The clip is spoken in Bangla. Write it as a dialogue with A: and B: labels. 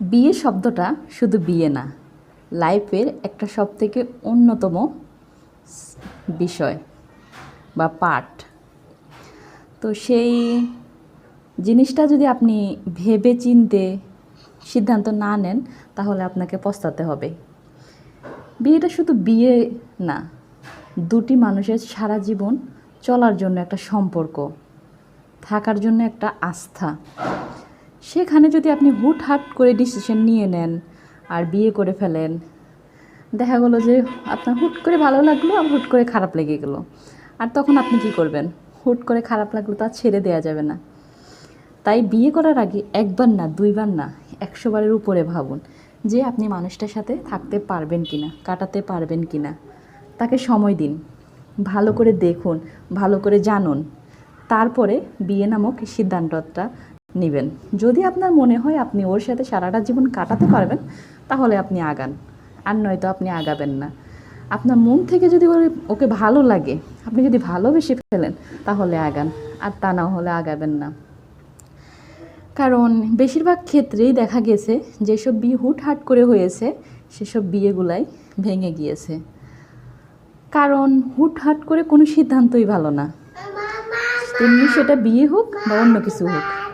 A: বিয়ে শব্দটা শুধু বিয়ে না, লাইফের একটা সব থেকে অন্যতম বিষয় বা পার্ট। তো সেই জিনিসটা যদি আপনি ভেবে চিনতে সিদ্ধান্ত না নেন, তাহলে আপনাকে পস্তাতে হবে। বিয়েটা শুধু বিয়ে না, দুটি মানুষের সারা জীবন চলার জন্য একটা সম্পর্ক, থাকার জন্য একটা আস্থা। সেখানে যদি আপনি হুটহাট করে ডিসিশন নিয়ে নেন আর বিয়ে করে ফেলেন, দেখা গেলো যে আপনার হুট করে ভালো লাগল আর হুট করে খারাপ লেগে গেলো। আর তখন আপনি কি করবেন? হুট করে খারাপ লাগল তা ছেড়ে দেওয়া যাবে না। তাই বিয়ে করার আগে একবার না, দুইবার না একশো বারের উপরে ভাবুন যে আপনি মানুষটার সাথে থাকতে পারবেন কি না কাটাতে পারবেন কি না তাকে সময় দিন, ভালো করে দেখুন, ভালো করে জানুন। তারপরে বিয়ে নামক সিদ্ধান্তটা নেবেন। যদি আপনার মনে হয় আপনি ওর সাথে সারাটা জীবন কাটাতে পারবেন, তাহলে আপনি আগান। আর নয়তো আপনি আগাবেন না। আপনার মন থেকে যদি ওকে ভালো লাগে, আপনি যদি ভালোবেসে ফেলেন, তাহলে আগান। আর তা না হলে আগাবেন না। কারণ বেশিরভাগ ক্ষেত্রেই দেখা গেছে, যেসব বিয়ে হুটহাট করে হয়েছে, সেসব বিয়েগুলাই ভেঙে গিয়েছে। কারণ হুটহাট করে কোনো সিদ্ধান্তই ভালো না। তেমনি সেটা বিয়ে হোক বা অন্য কিছু হোক।